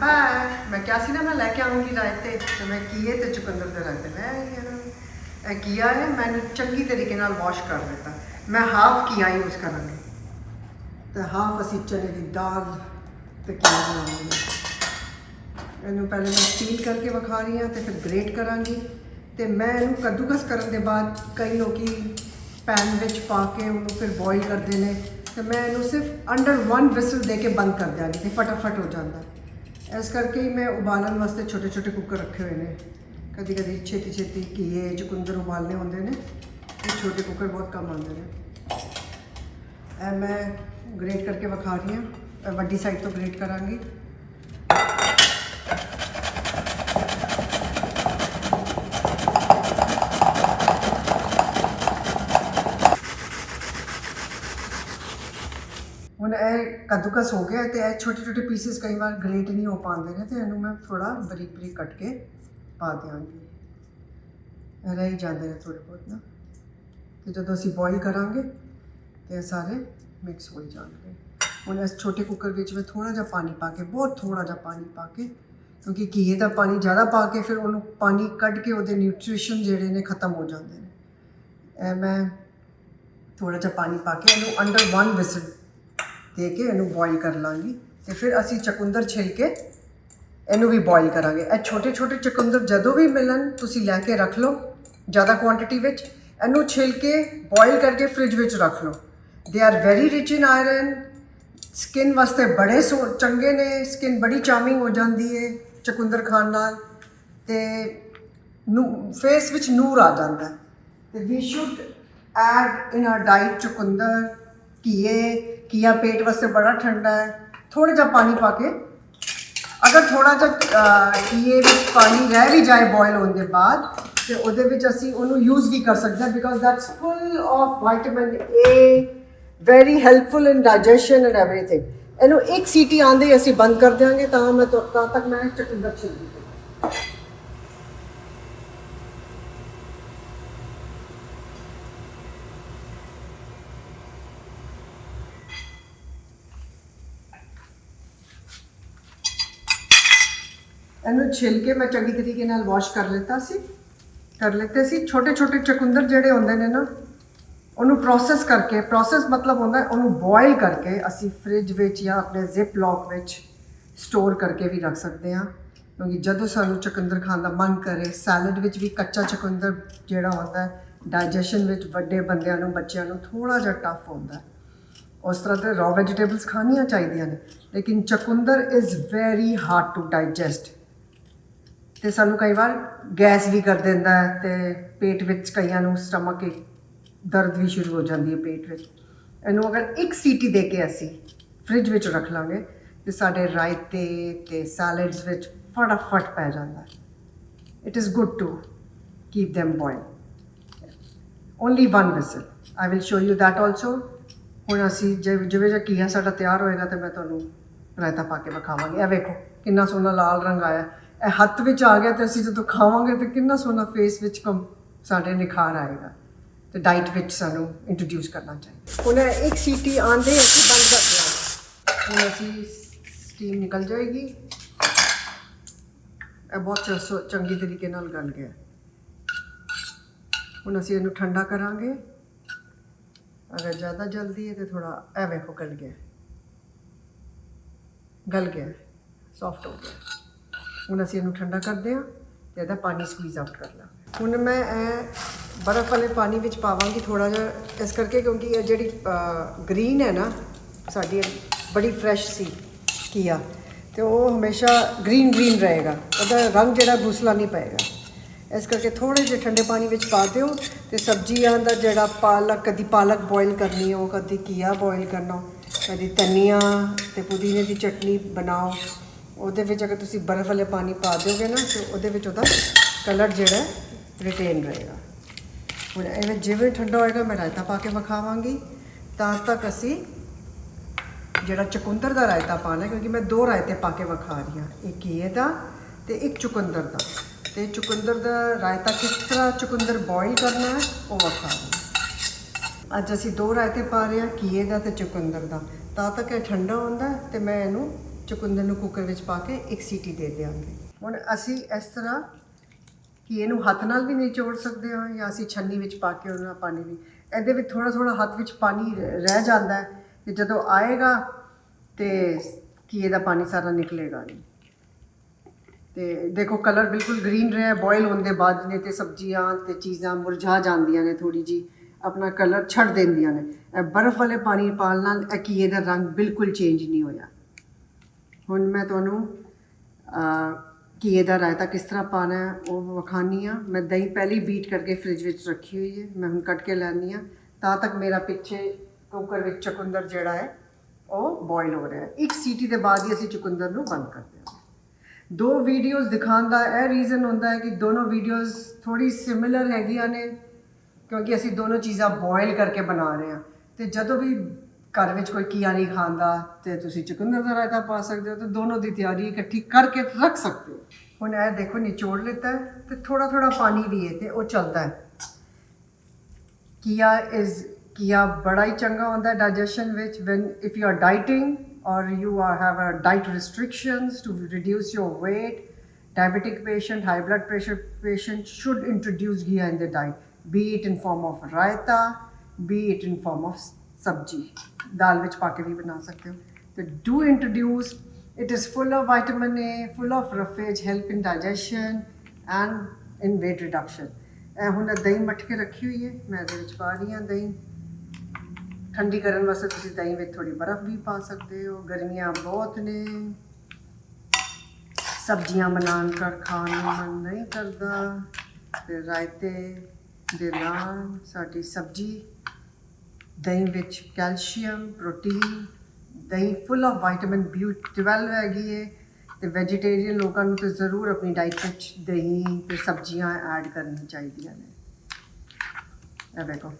Welcome ਮੈਂ ਕਿਹਾ ਸੀ ਨਾ, ਮੈਂ ਲੈ ਕੇ ਆਉਂਗੀ ਰਾਇਤੇ ਤੇ ਮੈਂ ਕੀਏ ਤੇ ਚੁਕੰਦਰ ਦੇ ਰਾਇਤੇ ਲੈ ਆਈ ਹਾਂ ਇਹ ਕੀਆ ਹੈ, ਮੈਨੂੰ ਚੰਗੀ ਤਰੀਕੇ ਨਾਲ ਵਾਸ਼ ਕਰ ਦਿੱਤਾ। ਮੈਂ ਹਾਫ ਕੀਆ ਯੂਜ਼ ਕਰਾਂਗੀ। ਤੇ ਹਾਫ ਅਸੀਂ ਚਨੇ ਦੀ ਦਾਲ ਤੇ ਕੀਆ ਬਣਾਵਾਂਗੇ। ਇਹਨੂੰ ਪਹਿਲੇ ਮੈਂ ਸਟੀਮ ਕਰਕੇ ਵਿਖਾ ਰਹੀ ਹਾਂ ਤੇ ਫਿਰ ਗ੍ਰੇਟ ਕਰਾਂਗੀ। ਤੇ ਮੈਂ ਇਹਨੂੰ ਕੱਦੂਕਸ ਕਰਨ ਦੇ ਬਾਅਦ ਕਈ ਲੋਕੀ ਪੈਨ ਵਿੱਚ ਪਾ ਕੇ ਉਹਨੂੰ ਫਿਰ ਬੋਇਲ ਕਰਦੇ ਨੇ। ਤੇ ਮੈਂ ਇਹਨੂੰ ਸਿਰਫ ਅੰਡਰ 1 ਵਿਸਲ ਦੇ ਕੇ ਬੰਦ ਕਰ ਦਿਆਂਗੀ ਤੇ ਫਟਾਫਟ ਹੋ ਜਾਂਦਾ। ਇਸ ਕਰਕੇ ਹੀ ਮੈਂ ਉਬਾਲਣ ਵਾਸਤੇ ਛੋਟੇ ਛੋਟੇ ਕੁੱਕਰ ਰੱਖੇ ਹੋਏ ਨੇ। ਕਦੀ ਕਦੀ ਛੇਤੀ ਛੇਤੀ ਕੀਏ ਚੁਕੰਦਰ ਉਬਾਲਨੇ ਹੁੰਦੇ ਨੇ ਇਹ ਛੋਟੇ ਕੁੱਕਰ ਬਹੁਤ ਕੰਮ ਆਉਂਦੇ ਨੇ। ਇਹ ਮੈਂ ਗ੍ਰੇਟ ਕਰਕੇ ਵਿਖਾ ਰਹੀ ਹਾਂ। ਵੱਡੀ ਸਾਈਡ ਤੋਂ ਗ੍ਰੇਟ ਕਰਾਂਗੀ ਹੁਣ ਇਹ ਕੱਦੂਕਸ ਹੋ ਗਿਆ ਤੇ ਇਹ ਛੋਟੇ ਛੋਟੇ ਪੀਸਸ ਕਈ ਵਾਰ ਗ੍ਰੇਟ ਨਹੀਂ ਹੋ ਪਾਉਂਦੇ ਨੇ ਤੇ ਇਹਨੂੰ ਮੈਂ ਥੋੜਾ ਬਰੀਕ ਬਰੀਕ ਕੱਟ ਕੇ ਪਾ ਦਿਆਂਗੀ। ਰਹੀ ਜਾਂਦੇ ਨੇ ਥੋੜੇ ਬਹੁਤ ਨਾ। ਤੇ ਜਦੋਂ ਅਸੀਂ ਬੋਇਲ ਕਰਾਂਗੇ ਤੇ ਸਾਰੇ ਮਿਕਸ ਹੋ ਹੀ ਜਾਣਗੇ। ਹੁਣ ਇਸ ਛੋਟੇ ਕੁੱਕਰ ਵਿੱਚ ਮੈਂ ਥੋੜਾ ਜਿਹਾ ਪਾਣੀ ਪਾ ਕੇ, ਬਹੁਤ ਥੋੜਾ ਜਿਹਾ ਪਾਣੀ ਪਾ ਕੇ, ਕਿਉਂਕਿ ਘੀਏ ਦਾ ਪਾਣੀ ਜ਼ਿਆਦਾ ਪਾ ਕੇ ਫਿਰ ਉਹਨੂੰ ਪਾਣੀ ਕੱਢ ਕੇ ਉਹਦੇ ਨਿਊਟ੍ਰੀਸ਼ਨ ਜਿਹੜੇ ਨੇ ਖਤਮ ਹੋ ਜਾਂਦੇ ਨੇ। ਇਹ ਮੈਂ ਥੋੜਾ ਜਿਹਾ ਪਾਣੀ ਪਾ ਕੇ ਇਹਨੂੰ ਅੰਡਰ 1 ਵਿਸਲ ਦੇ ਕੇ ਇਹਨੂੰ ਬੋਇਲ ਕਰ ਲਾਂਗੀ ਤੇ ਫਿਰ ਅਸੀਂ ਚਕੁੰਦਰ ਛਿਲ ਕੇ ਇਹਨੂੰ ਵੀ ਬੋਇਲ ਕਰਾਂਗੇ। ਇਹ ਛੋਟੇ ਛੋਟੇ ਚਕੁੰਦਰ ਜਦੋਂ ਵੀ ਮਿਲਣ, ਤੁਸੀਂ ਲੈ ਕੇ ਰੱਖ ਲਓ ਜ਼ਿਆਦਾ ਕੁਆਂਟੀਟੀ ਵਿੱਚ। ਇਹਨੂੰ ਛਿਲ ਕੇ ਬੋਇਲ ਕਰਕੇ ਫ੍ਰਿਜ ਵਿੱਚ ਰੱਖ ਲਓ। They are very rich in iron skin ਵਾਸਤੇ ਬੜੇ ਸੋ, ਚੰਗੇ ਨੇ। ਸਕਿਨ ਬੜੀ ਚਾਰਮਿੰਗ ਹੋ ਜਾਂਦੀ ਹੈ ਚਕੁੰਦਰ ਖਾਣ ਨਾਲ। ਤੇ ਨੂੰ ਫੇਸ ਵਿੱਚ ਨੂਰ ਆ ਜਾਂਦਾ। ਹੈ ਤੇ we should add in our diet ਚੁਕੰਦਰ, ਘੀਏ। ਕੀਆ ਪੇਟ ਵਾਸਤੇ ਬੜਾ ਠੰਡਾ ਹੈ। ਥੋੜਾ ਜਿਹਾ ਪਾਣੀ ਪਾ ਕੇ। ਅਗਰ ਥੋੜਾ ਜਿਹਾ ਘੀਏ ਵਿੱਚ ਪਾਣੀ ਰਹਿ ਵੀ ਜਾਏ ਬੋਇਲ ਹੋਣ ਦੇ ਬਾਅਦ, ਤੇ ਉਹਦੇ ਵਿੱਚ ਅਸੀਂ ਉਹਨੂੰ ਯੂਜ਼ ਵੀ ਕਰ ਸਕਦੇ ਹਾਂ because that's full of vitamin A very helpful in digestion and everything ਇਹਨੂੰ ਇੱਕ ਸੀਟੀ ਆਂਦੇ ਹੀ ਅਸੀਂ ਬੰਦ ਕਰ ਦਿਆਂਗੇ ਤਾਂ ਮੈਂ ਤਾਂ ਤੱਕ ਮੈਂ ਚਕੰਦਰ ਛਿਲਦੀ ਹਾਂ ਇਹਨੂੰ ਛਿਲ ਕੇ ਮੈਂ ਚੰਗੀ ਤਰੀਕੇ ਨਾਲ ਵਾਸ਼ ਕਰ ਲਿੱਤਾ ਸੀ। ਕਰ ਲਿੱਤੇ ਸੀ। ਛੋਟੇ ਛੋਟੇ ਚਕੁੰਦਰ ਜਿਹੜੇ ਹੁੰਦੇ ਨੇ ਨਾ, ਉਹਨੂੰ ਪ੍ਰੋਸੈਸ ਕਰਕੇ ਪ੍ਰੋਸੈਸ ਮਤਲਬ ਹੁੰਦਾ ਉਹਨੂੰ ਬੋਇਲ ਕਰਕੇ ਅਸੀਂ ਫ੍ਰਿਜ ਵਿੱਚ ਜਾਂ ਆਪਣੇ ਜ਼ਿਪ ਲੌਕ ਵਿੱਚ ਸਟੋਰ ਕਰਕੇ ਵੀ ਰੱਖ ਸਕਦੇ ਹਾਂ। ਕਿਉਂਕਿ ਜਦੋਂ ਸਾਨੂੰ ਚਕੁੰਦਰ ਖਾਣ ਦਾ ਮਨ ਕਰੇ ਸੈਲਡ ਵਿੱਚ ਵੀ ਕੱਚਾ ਚਕੁੰਦਰ ਜਿਹੜਾ ਹੁੰਦਾ ਹੈ ਡਾਈਜੈਸ਼ਨ ਵਿੱਚ ਵੱਡੇ ਬੰਦਿਆਂ ਨੂੰ, ਬੱਚਿਆਂ ਨੂੰ ਥੋੜਾ ਜਿਹਾ ਟਫ ਹੁੰਦਾ ਉਸ ਤਰ੍ਹਾਂ ਦੇ ਰॉ ਵੈਜੀਟੇਬਲਸ ਖਾਣੀਆਂ ਚਾਹੀਦੀਆਂ ਨੇ। ਲੇਕਿਨ ਚਕੁੰਦਰ is very hard to digest ਤੇ ਸਾਨੂੰ ਕਈ ਵਾਰ ਗੈਸ ਵੀ ਕਰ ਦਿੰਦਾ ਹੈ ਤੇ ਪੇਟ ਵਿੱਚ ਕਈਆਂ ਨੂੰ ਸਟਮਕ ਇੱਕ ਦਰਦ ਵੀ ਸ਼ੁਰੂ ਹੋ ਜਾਂਦੀ ਹੈ ਪੇਟ ਵਿੱਚ। ਇਹਨੂੰ ਅਗਰ ਇੱਕ ਸੀਟੀ ਦੇ ਕੇ ਅਸੀਂ ਫ੍ਰਿਜ ਵਿੱਚ ਰੱਖ ਲਾਂਗੇ ਤੇ ਸਾਡੇ ਰਾਇਤੇ ਤੇ ਸੈਲਡਸ ਵਿੱਚ ਫਟਾਫਟ ਪੈ ਜਾਂਦਾ ਹੈ। It is good to keep them boil only one whistle. I will show you that also. ਹੁਣ ਅਸੀਂ ਜਿਵੇਂ ਜਿਵੇਂ ਜਿਹਾ ਕੀਆ ਸਾਡਾ ਤਿਆਰ ਹੋਏਗਾ ਤੇ ਮੈਂ ਤੁਹਾਨੂੰ ਰਾਇਤਾ ਪਾ ਕੇ ਵਿਖਾਵਾਂਗੀ। ਇਹ ਵੇਖੋ ਕਿੰਨਾ ਸੋਹਣਾ ਲਾਲ ਰੰਗ ਆਇਆ। ਇਹ ਹੱਥ ਵਿੱਚ ਆ ਗਿਆ ਤੇ ਅਸੀਂ ਜਦੋਂ ਖਾਵਾਂਗੇ ਤੇ ਕਿੰਨਾ ਸੋਹਣਾ ਫੇਸ ਵਿੱਚ ਕਮ ਸਾਡੇ ਨਿਖਾਰ ਆਏਗਾ। ਤੇ ਡਾਈਟ ਵਿੱਚ ਸਾਨੂੰ ਇੰਟਰੋਡਿਊਸ ਕਰਨਾ ਚਾਹੀਦਾ। ਹੁਣ ਇਹ ਇੱਕ ਸੀਟੀ ਆਂਦੇ ਅਸੀਂ ਬੰਦ ਕਰ ਦਿਆਂਗੇ। ਹੁਣ ਅਸੀਂ ਸਟੀਮ ਨਿਕਲ ਜਾਏਗੀ। ਇਹ ਬਹੁਤ ਚੰਗੀ ਤਰੀਕੇ ਨਾਲ ਗਲ ਗਿਆ। ਹੁਣ ਅਸੀਂ ਇਹਨੂੰ ਠੰਡਾ ਕਰਾਂਗੇ। ਅਗਰ ਜ਼ਿਆਦਾ ਜਲਦੀ ਹੈ ਤੇ ਥੋੜਾ ਐਵੇਂ ਵੇਖੋ ਗਲ ਗਿਆ। ਗਲ ਗਿਆ। ਸੌਫਟ ਹੋ ਗਿਆ। ਹੁਣ ਅਸੀਂ ਇਹਨੂੰ ਠੰਡਾ ਕਰਦੇ ਹਾਂ ਤੇ ਇਹਦਾ ਪਾਣੀ ਸਕਵੀਜ਼ ਆਊਟ ਕਰ ਲਾਂਗੇ। ਹੁਣ ਮੈਂ ਇਹ ਬਰਫ਼ ਵਾਲੇ ਪਾਣੀ ਵਿੱਚ ਪਾਵਾਂਗੀ ਥੋੜਾ ਜਿਹਾ, ਇਸ ਕਰਕੇ ਕਿਉਂਕਿ ਇਹ ਜਿਹੜੀ ਗ੍ਰੀਨ ਹੈ ਨਾ, ਸਾਡੀ ਇਹ ਬੜੀ ਫਰੈਸ਼ ਸੀ ਕੀਆ ਤੇ ਉਹ ਹਮੇਸ਼ਾ ਗ੍ਰੀਨ ਗ੍ਰੀਨ ਰਹੇਗਾ। ਉਹਦਾ ਰੰਗ ਜਿਹੜਾ ਬੂਸਲਾ ਨਹੀਂ ਪਏਗਾ। ਇਸ ਕਰਕੇ ਥੋੜੇ ਜਿਹੇ ਠੰਡੇ ਪਾਣੀ ਵਿੱਚ ਪਾ ਦਿਓ ਤੇ ਸਬਜ਼ੀਆਂ ਦਾ ਜਿਹੜਾ ਪਾਲਕ, ਕਦੀ ਪਾਲਕ ਬੋਇਲ ਕਰਨੀ ਹੋ, ਕਦੀ ਕੀਆ ਬੋਇਲ ਕਰਨਾ ਕਦੀ ਧਨੀਆ ਤੇ ਪੁਦੀਨੇ ਦੀ ਚਟਨੀ ਬਣਾਓ। ਉਹਦੇ ਵਿੱਚ ਅਗਰ ਤੁਸੀਂ ਬਰਫ਼ ਵਾਲੇ ਪਾਣੀ ਪਾ ਦਿਓਗੇ ਨਾ, ਤੇ ਉਹਦੇ ਵਿੱਚ ਉਹਦਾ ਕਲਰ ਜਿਹੜਾ ਰਿਟੇਨ ਰਹੇਗਾ। ਹੁਣ ਇਹ ਜਿਵੇਂ ਠੰਡਾ ਹੋਏਗਾ, ਮੈਂ ਰਾਇਤਾ ਪਾ ਕੇ ਵਿਖਾਵਾਂਗੀ। ਤਾਂ ਤੱਕ ਅਸੀਂ ਜਿਹੜਾ ਚਕੁੰਦਰ ਦਾ ਰਾਇਤਾ ਪਾਣਾ, ਕਿਉਂਕਿ ਮੈਂ ਦੋ ਰਾਇਤੇ ਪਾ ਕੇ ਵਿਖਾ ਰਹੀ ਹਾਂ। ਇੱਕ ਘੀਏ ਦਾ ਤੇ ਇੱਕ ਚੁਕੰਦਰ ਦਾ। ਤੇ ਚੁਕੰਦਰ ਦਾ ਰਾਇਤਾ ਕਿਸ ਤਰ੍ਹਾਂ ਚੁਕੰਦਰ ਬੋਇਲ ਕਰਨਾ ਹੈ, ਉਹ ਵਿਖਾ ਰਹੀ ਅੱਜ ਅਸੀਂ ਦੋ ਰਾਇਤੇ ਪਾ ਰਹੇ ਹਾਂ, ਘੀਏ ਦਾ ਤੇ ਚੁਕੰਦਰ ਦਾ। ਤਾਂ ਤੱਕ ਇਹ ਠੰਡਾ ਹੁੰਦਾ ਹੈ ਤੇ ਮੈਂ ਇਹਨੂੰ ਚੁਕੰਦਰ ਨੂੰ ਕੁੱਕਰ ਵਿੱਚ ਪਾ ਕੇ ਇੱਕ ਸੀਟੀ ਦੇ ਦਿਆਂਗੇ। ਹੁਣ ਅਸੀਂ ਇਸ ਤਰ੍ਹਾਂ ਕਿ ਇਹਨੂੰ ਹੱਥ ਨਾਲ ਵੀ ਨਿਚੋੜ ਸਕਦੇ ਹਾਂ ਜਾਂ ਅਸੀਂ ਛੰਨੀ ਵਿੱਚ ਪਾ ਕੇ ਉਹਨਾਂ ਪਾਣੀ ਵੀ। ਇਹਦੇ ਵਿੱਚ ਥੋੜਾ ਥੋੜਾ ਹੱਥ ਵਿੱਚ ਪਾਣੀ ਰਹਿ ਜਾਂਦਾ ਹੈ ਤੇ ਜਦੋਂ ਆਏਗਾ ਤੇ ਕੀ ਇਹਦਾ ਪਾਣੀ ਸਾਰਾ ਨਿਕਲੇਗਾ ਨਹੀਂ। ਤੇ ਦੇਖੋ ਕਲਰ ਬਿਲਕੁਲ ਗ੍ਰੀਨ ਰਿਹਾ ਬੋਇਲ ਹੋਣ ਦੇ ਬਾਅਦ ਨੇ ਤੇ ਸਬਜ਼ੀਆਂ ਤੇ ਚੀਜ਼ਾਂ ਮੁਰਝਾ ਜਾਂਦੀਆਂ ਨੇ ਥੋੜੀ ਜੀ ਆਪਣਾ ਕਲਰ ਛੱਡ ਦਿੰਦੀਆਂ ਨੇ। ਇਹ ਬਰਫ਼ ਵਾਲੇ ਪਾਣੀ ਪਾਣ ਨਾਲ ਇਹ ਕੀ ਦਾ ਰੰਗ ਬਿਲਕੁਲ ਚੇਂਜ ਨਹੀਂ ਹੋਇਆ। ਹੁਣ ਮੈਂ ਤੁਹਾਨੂੰ ਘੀਏ ਦਾ ਰਾਇਤਾ ਕਿਸ ਤਰ੍ਹਾਂ ਪਾਣਾ ਹੈ, ਉਹ ਵਿਖਾਉਂਦੀ ਹਾਂ। ਮੈਂ ਦਹੀਂ ਪਹਿਲੀ ਬੀਟ ਕਰਕੇ ਫ੍ਰਿਜ ਵਿੱਚ ਰੱਖੀ ਹੋਈ ਹੈ। ਮੈਂ ਹੁਣ ਕੱਟ ਕੇ ਲੈਣੀ ਆ ਤਾਂ ਤੱਕ ਮੇਰਾ ਪਿੱਛੇ ਕੁੱਕਰ ਵਿੱਚ ਚਕੁੰਦਰ ਜਿਹੜਾ ਹੈ, ਉਹ ਬੋਇਲ ਹੋ ਰਿਹਾ ਹੈ। ਇੱਕ ਸੀਟੀ ਦੇ ਬਾਅਦ ਹੀ ਅਸੀਂ ਚੁਕੰਦਰ ਨੂੰ ਬੰਦ ਕਰ ਦਿਆਂਗੇ। ਦੋ ਵੀਡੀਓਜ਼ ਦਿਖਾਉਣ ਦਾ ਇਹ ਰੀਜ਼ਨ ਹੁੰਦਾ ਹੈ ਕਿ ਦੋਨੋਂ ਵੀਡੀਓਜ਼ ਥੋੜੀ ਸਿਮਿਲਰ ਹੈਗੀਆਂ ਨੇ, ਕਿਉਂਕਿ ਅਸੀਂ ਦੋਨੋਂ ਚੀਜ਼ਾਂ ਬੋਇਲ ਕਰਕੇ ਬਣਾ ਰਹੇ ਹਾਂ। ਤੇ ਜਦੋਂ ਵੀ ਘਰ ਵਿੱਚ ਕੋਈ ਕੀਆ ਨਹੀਂ ਖਾਂਦਾ ਤੇ ਤੁਸੀਂ ਚੁਕੰਦਰ ਦਾ ਰਾਇਤਾ ਪਾ ਸਕਦੇ ਹੋ ਤੇ ਦੋਨੋਂ ਦੀ ਤਿਆਰੀ ਇਕੱਠੀ ਕਰਕੇ ਰੱਖ ਸਕਦੇ ਹੋ ਹੁਣ ਇਹ ਦੇਖੋ ਨਿਚੋੜ ਲਿੱਤਾ ਤੇ ਥੋੜਾ ਥੋੜਾ ਪਾਣੀ ਵੀ ਹੈ ਤੇ ਉਹ ਚੱਲਦਾ ਹੈ ਕੀਆ ਇਜ਼ ਕੀਆ ਬੜਾ ਹੀ ਚੰਗਾ ਹੁੰਦਾ ਹੈ ਡਾਈਜੈਸ਼ਨ ਵਿੱਚ when if you are dieting or you are have a diet restrictions to reduce your weight diabetic patient high blood pressure patient should introduce ghee in their diet be it in form of raita be it in form of ਸਬਜ਼ੀ ਦਾਲ ਵਿੱਚ ਪਾ ਕੇ ਵੀ ਬਣਾ ਸਕਦੇ ਹੋ। ਤੇ do introduce, it is full of vitamin A, full of roughage, help in digestion and in weight reduction. ਇਹ ਹੁਣ ਦਹੀਂ ਮੱਠ ਕੇ ਰੱਖੀ ਹੋਈ ਹੈ। ਮੈਂ ਇਹਦੇ ਵਿੱਚ ਪਾ ਰਹੀ ਹਾਂ ਦਹੀਂ। ਠੰਡੀ ਕਰਨ ਵਾਸਤੇ ਤੁਸੀਂ ਦਹੀਂ ਵਿੱਚ ਥੋੜੀ ਬਰਫ਼ ਵੀ ਪਾ ਸਕਦੇ ਹੋ। ਗਰਮੀਆਂ ਬਹੁਤ ਨੇ। ਸਬਜ਼ੀਆਂ ਬਣਾਉਣ ਕਰ ਖਾਣ ਨੂੰ ਮਨ ਨਹੀਂ ਕਰਦਾ। ਤੇ ਰਾਇਤੇ ਦੇ ਨਾਲ ਸਾਡੀ ਸਬਜ਼ੀ ਦਹੀਂ ਵਿੱਚ ਕੈਲਸ਼ੀਅਮ, ਪ੍ਰੋਟੀਨ, ਦਹੀਂ ਫੁੱਲ ਆਫ ਵਿਟਾਮਿਨ B12 ਹੈਗੀ ਹੈ ਤੇ ਵੈਜੀਟੇਰੀਅਨ ਲੋਕਾਂ ਨੂੰ ਤੇ ਜ਼ਰੂਰ ਆਪਣੀ ਡਾਈਟ ਵਿੱਚ ਦਹੀਂ ਤੇ ਸਬਜ਼ੀਆਂ ਐਡ ਕਰਨੀ ਚਾਹੀਦੀਆਂ ਨੇ। ਇਹ ਦੇਖੋ।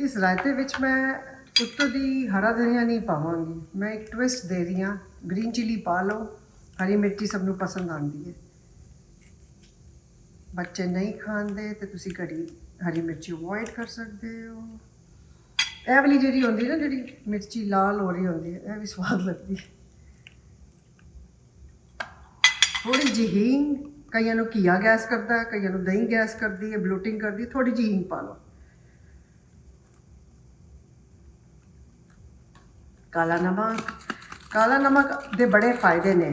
ਇਸ ਰਾਇਤੇ ਵਿੱਚ ਮੈਂ ਉੱਤੋਂ ਦੀ ਹਰਾ ਧਨੀਆ ਨਹੀਂ ਪਾਵਾਂਗੀ। ਮੈਂ ਇੱਕ ਟਵਿਸਟ ਦੇ ਰਹੀ ਹਾਂ। ਗ੍ਰੀਨ ਚਿਲੀ ਪਾ ਲਓ, ਹਰੀ ਮਿਰਚੀ ਸਭ ਨੂੰ ਪਸੰਦ ਆਉਂਦੀ ਹੈ। ਬੱਚੇ ਨਹੀਂ ਖਾਂਦੇ ਤੇ ਤੁਸੀਂ ਕੜੀ ਹਰੀ ਮਿਰਚੀ ਅਵੋਇਡ ਕਰ ਸਕਦੇ ਹੋ। ਇਹ ਵਾਲੀ ਜਿਹੜੀ ਹੁੰਦੀ ਨਾ, ਜਿਹੜੀ ਮਿਰਚੀ ਲਾਲ ਹੋ ਰਹੀ ਹੁੰਦੀ ਹੈ, ਇਹ ਵੀ ਸਵਾਦ ਲੱਗਦੀ ਹੈ। ਥੋੜੀ ਜਿਹੀ ਹੀਂਗ, ਕਈਆਂ ਨੂੰ ਘੀਆ ਗੈਸ ਕਰਦਾ ਹੈ ਕਈਆਂ ਨੂੰ ਦਹੀਂ ਗੈਸ ਕਰਦੀ ਹੈ ਬਲੋਟਿੰਗ ਕਰਦੀ ਹੈ ਥੋੜੀ ਜਿਹੀ ਹੀਂਗ ਪਾ ਲਓ। ਕਾਲਾ ਨਮਕ ਕਾਲਾ ਨਮਕ ਦੇ ਬੜੇ ਫਾਇਦੇ ਨੇ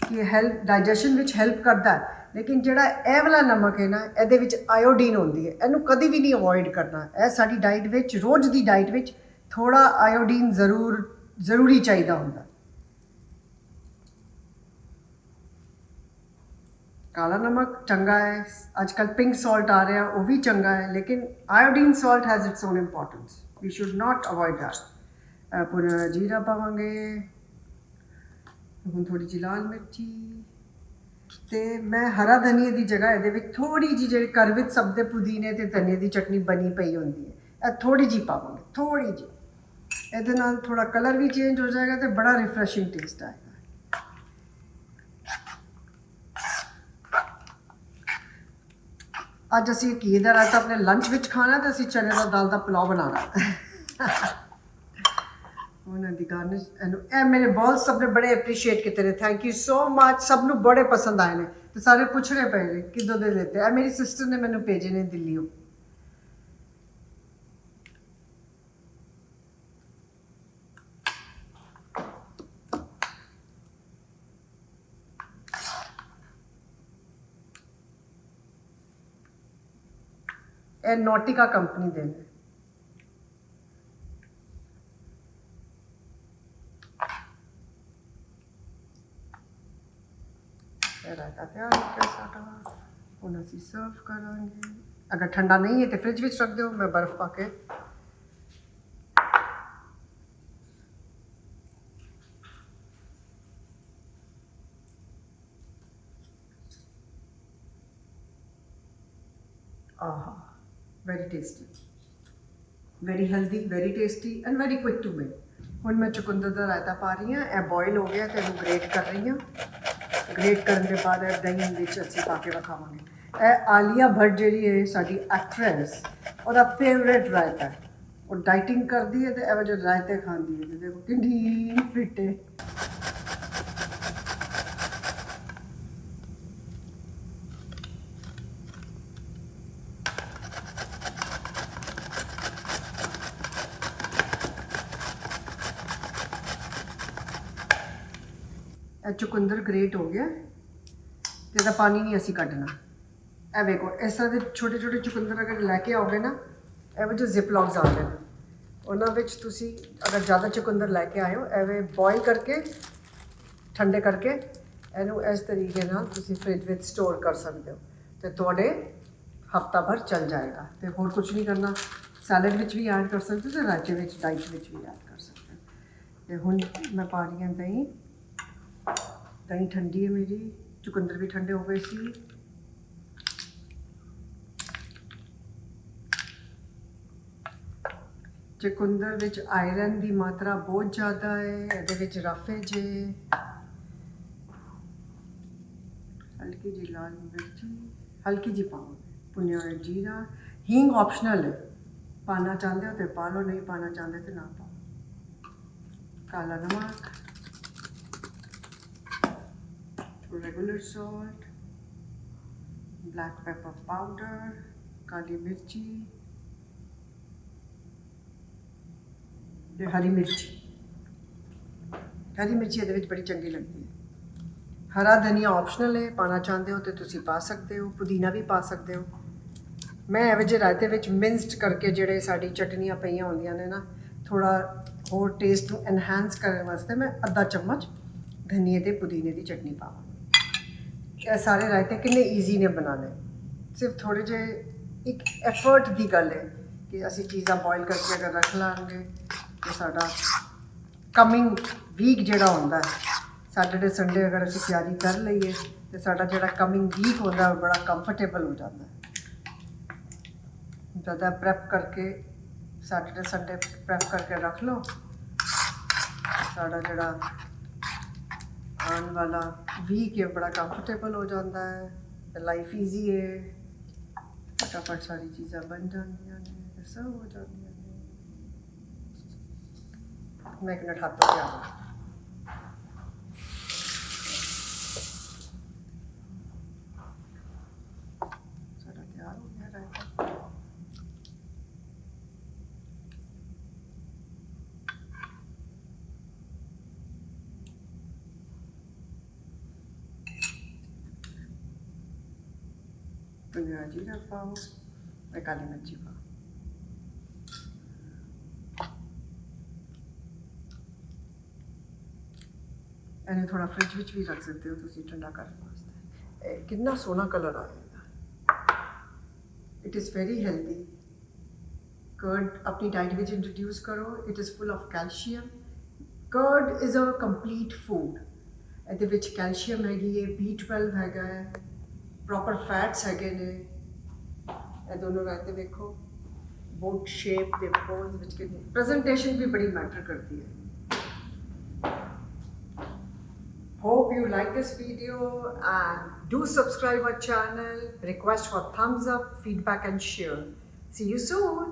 ਕਿ ਹੈਲਪ ਡਾਈਜੈਸ਼ਨ ਵਿੱਚ ਹੈਲਪ ਕਰਦਾ ਹੈ। ਲੇਕਿਨ ਜਿਹੜਾ ਇਹ ਵਾਲਾ ਨਮਕ ਹੈ ਨਾ, ਇਹਦੇ ਵਿੱਚ ਆਇਓਡੀਨ ਹੁੰਦੀ ਹੈ। ਇਹਨੂੰ ਕਦੀ ਵੀ ਨਹੀਂ ਅਵੋਇਡ ਕਰਨਾ। ਇਹ ਸਾਡੀ ਡਾਈਟ ਵਿੱਚ, ਰੋਜ਼ ਦੀ ਡਾਈਟ ਵਿੱਚ ਥੋੜਾ ਆਇਓਡੀਨ ਜ਼ਰੂਰ, ਜ਼ਰੂਰੀ ਚਾਹੀਦਾ ਹੁੰਦਾ। ਕਾਲਾ ਨਮਕ ਚੰਗਾ ਹੈ। ਅੱਜ ਕੱਲ ਪਿੰਕ ਸਾਲਟ ਆ ਰਿਹਾ, ਉਹ ਵੀ ਚੰਗਾ ਹੈ। ਲੇਕਿਨ iodine salt has its own importance we should not avoid that ਪੂਰਾ ਜੀਰਾ ਪਾਵਾਂਗੇ। ਹੁਣ ਥੋੜੀ ਜਿਹੀ ਲਾਲ ਮਿਰਚੀ। ਤੇ ਮੈਂ ਹਰਾ ਧਨੀਏ ਦੀ ਜਗ੍ਹਾ ਇਹਦੇ ਵਿੱਚ ਥੋੜੀ ਜਿਹੀ ਜਿਹੜੀ ਕਰਵਿਤ ਵਿੱਚ ਸਭ ਦੇ ਪੁਦੀਨੇ ਤੇ ਧਨੀਏ ਦੀ ਚਟਨੀ ਬਣੀ ਪਈ ਹੁੰਦੀ ਹੈ। ਇਹ ਥੋੜੀ ਜਿਹੀ ਪਾਵਾਂਗੇ ਥੋੜੀ ਜਿਹੀ। ਇਹਦੇ ਨਾਲ ਥੋੜਾ ਕਲਰ ਵੀ ਚੇਂਜ ਹੋ ਜਾਏਗਾ ਤੇ ਬੜਾ ਰਿਫਰੈਸ਼ਿੰਗ ਟੇਸਟ ਆਏਗਾ। ਅੱਜ ਅਸੀਂ ਘੀ ਦਾ ਰਾਇਤਾ ਆਪਣੇ ਲੰਚ ਵਿੱਚ ਖਾਣਾ ਤੇ ਅਸੀਂ ਚਨੇ ਦਾ ਦਾਲ ਦਾ ਪੁਲਾਅ ਬਣਾਉਣਾ। ਉਹਨਾਂ ਦੀ ਗਾਰਨਿਸ਼ ਇਹਨੂੰ ਇਹ ਮੇਰੇ ਬਹੁਤ ਸਭ ਨੇ ਬੜੇ ਐਪਰੀਸ਼ੀਏਟ ਕੀਤੇ ਨੇ। ਥੈਂਕ ਯੂ ਸੋ ਮਚ ਸਭ ਨੂੰ ਬੜੇ ਪਸੰਦ ਆਏ ਨੇ ਤੇ ਸਾਰੇ ਪੁੱਛਣੇ ਪਏ ਨੇ, ਕਿਦੋਂ ਦੇ ਦਿੱਤੇ ਇਹ ਮੇਰੀ ਸਿਸਟਰ ਨੇ ਮੈਨੂੰ ਭੇਜੇ ਨੇ ਦਿੱਲੀੋਂ ਇਹ ਨੋਟਿਕਾ ਕੰਪਨੀ ਦੇ ਨੇ ਇਹ ਰਾਇਤਾ ਤਿਆਰ ਹੋ ਸਾਡਾ ਹੁਣ ਅਸੀਂ ਸਰਵ ਕਰਾਂਗੇ। ਅਗਰ ਠੰਡਾ ਨਹੀਂ ਹੈ ਤੇ ਫ੍ਰਿਜ ਵਿੱਚ ਰੱਖ ਦਿਓ, ਮੈਂ ਬਰਫ਼ ਪਾ ਕੇ। ਆਹਾ very tasty very healthy very tasty and very quick to make ਹੁਣ ਮੈਂ ਚੁਕੰਦਰ ਦਾ ਰਾਇਤਾ ਪਾ ਰਹੀ ਹਾਂ, ਇਹ ਬੋਇਲ ਹੋ ਗਿਆ ਤੇ ਇਹਨੂੰ ਗ੍ਰੇਟ ਕਰ ਰਹੀ ਹਾਂ। ਗ੍ਰੇਟ ਕਰਨ ਦੇ ਬਾਅਦ ਇਹ ਦਹੀਂ ਵਿੱਚ ਅਸੀਂ ਪਾ ਕੇ ਰਖਾਵਾਂਗੇ। ਇਹ ਆਲੀਆ ਭੱਟ ਜਿਹੜੀ ਹੈ ਸਾਡੀ ਐਕਟਰੈਸ ਉਹਦਾ ਫੇਵਰੇਟ ਰਾਇਤਾ ਹੈ। ਉਹ ਡਾਈਟਿੰਗ ਕਰਦੀ ਹੈ ਤੇ ਇਹੋ ਜਿਹੇ ਰਾਇਤੇ ਖਾਂਦੀ ਹੈ। ਤੇ ਦੇਖੋ ਕਿੰਨੀ ਫਿੱਟ ਹੈ। ਇਹ ਚੁਕੰਦਰ ਗ੍ਰੇਟ ਹੋ ਗਿਆ। ਤੇ ਇਹਦਾ ਪਾਣੀ ਨਹੀਂ ਅਸੀਂ ਕੱਢਣਾ। ਇਹ ਵੇਖੋ, ਇਸ ਤਰ੍ਹਾਂ ਦੇ ਛੋਟੇ ਛੋਟੇ ਚੁਕੰਦਰ ਅਗਰ ਲੈ ਕੇ ਆਓਗੇ ਨਾ, ਇਹ ਵਿੱਚ ਜ਼ਿਪ ਲੌਕਸ ਆਉਂਦੇ ਨੇ ਉਹਨਾਂ ਵਿੱਚ ਤੁਸੀਂ ਅਗਰ ਜ਼ਿਆਦਾ ਚੁਕੰਦਰ ਲੈ ਕੇ ਆਇਓ, ਐਵੇਂ ਬੋਇਲ ਕਰਕੇ, ਠੰਡੇ ਕਰਕੇ, ਇਹਨੂੰ ਇਸ ਤਰੀਕੇ ਨਾਲ ਤੁਸੀਂ ਫ੍ਰਿਜ ਵਿੱਚ ਸਟੋਰ ਕਰ ਸਕਦੇ ਹੋ। ਤੇ ਤੁਹਾਡੇ ਹਫਤਾ ਭਰ ਚੱਲ ਜਾਏਗਾ। ਤੇ ਹੋਰ ਕੁਝ ਨਹੀਂ ਕਰਨਾ। ਸੈਲਡ ਵਿੱਚ ਵੀ ਐਡ ਕਰ ਸਕਦੇ ਹੋ ਤੇ ਰਾਜੇ ਵਿੱਚ ਡਾਈਟ ਵਿੱਚ ਵੀ ਐਡ ਕਰ ਸਕਦੇ ਹੋ। ਤੇ ਹੁਣ ਮੈਂ ਪਾ ਰਹੀ ਹਾਂ ਦਹੀਂ। ਦਹੀਂ ਠੰਡੀ ਹੈ ਮੇਰੀ। ਚੁਕੰਦਰ ਵੀ ਠੰਡੇ ਹੋ ਗਏ ਸੀ। ਚੁਕੰਦਰ ਵਿੱਚ ਆਇਰਨ ਦੀ ਮਾਤਰਾ ਬਹੁਤ ਜ਼ਿਆਦਾ ਹੈ, ਇਹਦੇ ਵਿੱਚ ਰਫੇਜ ਹੈ ਹਲਕੀ ਜਿਹੀ ਲਾਲ ਮਿਰਚੀ, ਹਲਕੀ ਜਿਹੀ ਪਾਓ ਪੁੰਨਿਆ ਹੋਇਆ ਜੀਰਾ। ਹੀਂਗ ਆਪਸ਼ਨਲ ਹੈ। ਪਾਣਾ ਚਾਹੁੰਦੇ ਹੋ ਤੇ ਪਾ ਲਓ, ਨਹੀਂ ਪਾਣਾ ਚਾਹੁੰਦੇ ਤੇ ਨਾ ਪਾਓ। ਕਾਲਾ ਨਮਕ। Regular salt, black pepper powder, ਕਾਲੀ ਮਿਰਚੀ ਤੇ ਹਰੀ ਮਿਰਚੀ ਹਰੀ ਮਿਰਚੀ ਇਹਦੇ ਵਿੱਚ ਬੜੀ ਚੰਗੀ ਲੱਗਦੀ ਹੈ। ਹਰਾ ਧਨੀਆ ਆਪਸ਼ਨਲ ਹੈ ਪਾਣਾ ਚਾਹੁੰਦੇ ਹੋ ਤੇ ਤੁਸੀਂ ਪਾ ਸਕਦੇ ਹੋ ਪੁਦੀਨਾ ਵੀ ਪਾ ਸਕਦੇ ਹੋ। ਮੈਂ ਇਹੋ ਜਿਹੇ ਰਾਇਤੇ ਵਿੱਚ ਮਿੰਸਡ ਕਰਕੇ ਜਿਹੜੇ ਸਾਡੀ ਚਟਨੀਆਂ ਪਈਆਂ ਹੁੰਦੀਆਂ ਨੇ ਨਾ ਥੋੜਾ ਹੋਰ ਟੇਸਟ ਨੂੰ ਐਨਹਾਂਸ ਕਰਨ ਵਾਸਤੇ ਮੈਂ ਅੱਧਾ ਚਮਚ ਧਨੀਏ ਤੇ ਪੁਦੀਨੇ ਦੀ ਚਟਨੀ ਪਾਵਾਂ। ਸਾਰੇ ਰਾਇਤੇ ਕਿੰਨੇ ਈਜ਼ੀ ਨੇ ਬਣਾਉਣੇ। ਸਿਰਫ ਥੋੜੇ ਜਿਹੇ ਇੱਕ ਐਫਰਟ ਦੀ ਗੱਲ ਹੈ ਕਿ ਅਸੀਂ ਚੀਜ਼ਾਂ ਬੋਇਲ ਕਰਕੇ ਅਗਰ ਰੱਖ ਲਾਂਗੇ ਤੇ ਸਾਡਾ ਕਮਿੰਗ ਵੀਕ ਜਿਹੜਾ ਹੁੰਦਾ ਸੈਟਰਡੇ ਸੰਡੇ ਅਗਰ ਅਸੀਂ ਤਿਆਰੀ ਕਰ ਲਈਏ ਤੇ ਸਾਡਾ ਜਿਹੜਾ ਕਮਿੰਗ ਵੀਕ ਹੁੰਦਾ ਉਹ ਬੜਾ ਕੰਫਰਟੇਬਲ ਹੋ ਜਾਂਦਾ ਹੈ। ਜ਼ਿਆਦਾ ਪ੍ਰੈਪ ਕਰਕੇ ਸੈਟਰਡੇ ਸੰਡੇ ਪ੍ਰੈਪ ਕਰਕੇ ਰੱਖ ਲਓ, ਸਾਡਾ ਜਿਹੜਾ ਆਉਣ ਵਾਲਾ ਵੀਕ ਹੈ ਬੜਾ ਕੰਫਰਟੇਬਲ ਹੋ ਜਾਂਦਾ ਹੈ ਲਾਈਫ ਈਜ਼ੀ ਹੈ। ਫਟਾਫਟ ਸਾਰੀ ਚੀਜ਼ਾਂ ਬਣ ਜਾਂਦੀਆਂ ਨੇ ਤੇ ਸਭ ਹੋ ਜਾਂਦੀਆਂ ਨੇ। ਮੈਂ ਇੱਕ ਮਿੰਟ ਹੱਥ ਧੋ ਕੇ ਆਵਾਂ ਸਾਡਾ ਤਿਆਰ ਹੋ ਗਿਆ ਰਾਇਤਾ ਧਨੀਆ ਜੀਰਾ ਪਾਓ ਤੇ ਕਾਲੀ ਮਿਰਚੀ ਪਾਓ ਇਹਨੂੰ ਥੋੜਾ ਫ੍ਰਿਜ ਵਿੱਚ ਵੀ ਰੱਖ ਸਕਦੇ ਹੋ ਤੁਸੀਂ, ਠੰਡਾ ਕਰਨ ਵਾਸਤੇ। ਇਹ ਕਿੰਨਾ ਸੋਹਣਾ ਕਲਰ ਆਏਗਾ it is very healthy curd ਆਪਣੀ ਡਾਈਟ ਵਿੱਚ ਇੰਟਰੋਡਿਊਸ ਕਰੋ। It is full of calcium curd is a complete food ਇਹਦੇ ਵਿੱਚ ਕੈਲਸ਼ੀਅਮ ਹੈਗੀ ਹੈ B12 ਹੈਗਾ ਹੈ। ਪ੍ਰੋਪਰ ਫੈਟਸ ਹੈਗੇ ਨੇ ਇਹ ਦੋਨੋਂ ਰਾਇਤੇ ਵੇਖੋ ਬੋਟ ਸ਼ੇਪ ਦੇ ਬੋਲਸ ਵਿੱਚ ਕਿੰਨੇ ਪ੍ਰੈਜੈਂਟੇਸ਼ਨ ਵੀ ਬੜੀ ਮੈਟਰ ਕਰਦੀ ਹੈ Hope you like this video and do subscribe our channel. Request for thumbs up, feedback and share. See you soon.